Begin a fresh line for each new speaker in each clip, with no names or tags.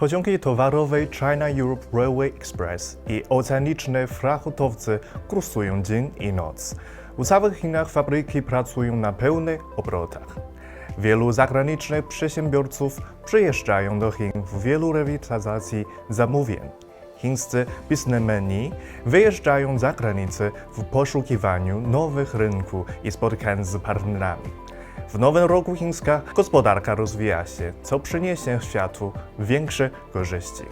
Pociągi towarowe China Europe Railway Express i oceaniczne frachtowce kursują dzień i noc. W całych Chinach fabryki pracują na pełnych obrotach. Wielu zagranicznych przedsiębiorców przyjeżdżają do Chin w wielu rewitalizacji zamówień. Chińscy biznesmeni wyjeżdżają za granicę w poszukiwaniu nowych rynków i spotkań z partnerami. W nowym roku chińska gospodarka rozwija się, co przyniesie światu większe korzyści.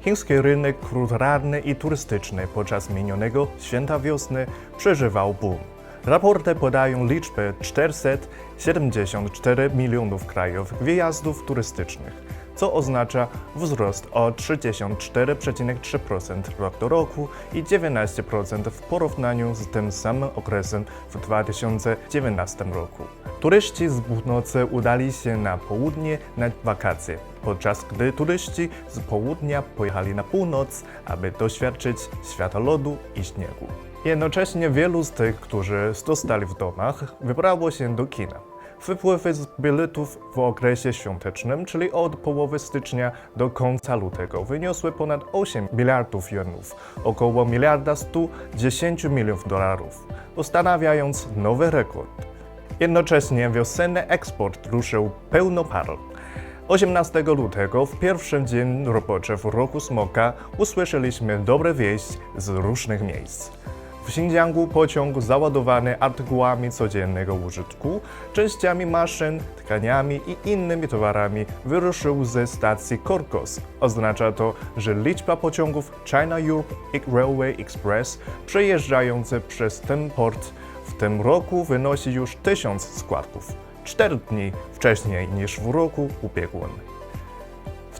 Chiński rynek kulturalny i turystyczny podczas minionego święta wiosny przeżywał boom. Raporty podają liczbę 474 milionów krajów wyjazdów turystycznych, co oznacza wzrost o 34,3% rok do roku i 19% w porównaniu z tym samym okresem w 2019 roku. Turyści z północy udali się na południe na wakacje, podczas gdy turyści z południa pojechali na północ, aby doświadczyć świata lodu i śniegu. Jednocześnie wielu z tych, którzy zostali w domach, wybrało się do kina. Wypływy z biletów w okresie świątecznym, czyli od połowy stycznia do końca lutego, wyniosły ponad 8 miliardów jenów, około miliarda 110 milionów dolarów, ustanawiając nowy rekord. Jednocześnie wiosenny eksport ruszył pełną parą. 18 lutego, w pierwszy dzień roboczy w roku smoka, usłyszeliśmy dobre wieści z różnych miejsc. W Xinjiangu pociąg załadowany artykułami codziennego użytku, częściami maszyn, tkaniami i innymi towarami wyruszył ze stacji Korkos. Oznacza to, że liczba pociągów China Europe Railway Express przejeżdżających przez ten port w tym roku wynosi już tysiąc składków, cztery dni wcześniej niż w roku ubiegłym.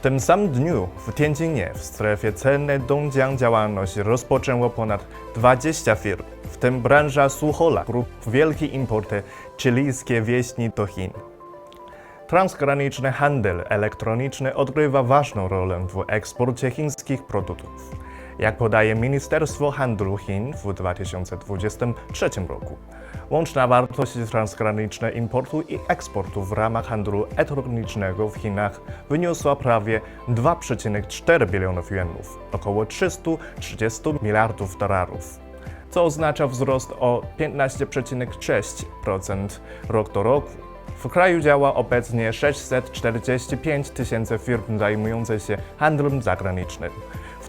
Tym samym dniu w Tianjinie w strefie celnej Dongjiang działalność rozpoczęło ponad 20 firm, w tym branża Suhola, grup wielkiej importy chilijskie wieśni do Chin. Transgraniczny handel elektroniczny odgrywa ważną rolę w eksporcie chińskich produktów. Jak podaje Ministerstwo Handlu Chin w 2023 roku, łączna wartość transgraniczna importu i eksportu w ramach handlu elektronicznego w Chinach wyniosła prawie 2,4 bilionów jenów, około 330 miliardów dolarów co oznacza wzrost o 15,6% rok do roku. W kraju działa obecnie 645 tysięcy firm zajmujących się handlem zagranicznym,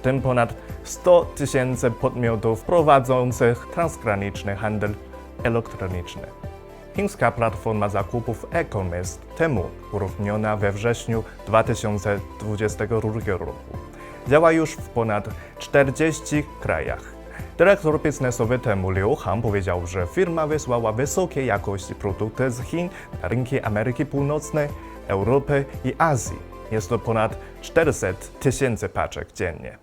tym ponad 100 tysięcy podmiotów prowadzących transgraniczny handel elektroniczny. Chińska platforma zakupów e-commerce Temu, uruchomiona we wrześniu 2022 roku, działa już w ponad 40 krajach. Dyrektor biznesowy Temu Liu Han powiedział, że firma wysłała wysokiej jakości produkty z Chin na rynki Ameryki Północnej, Europy i Azji. Jest to ponad 400 tysięcy paczek dziennie.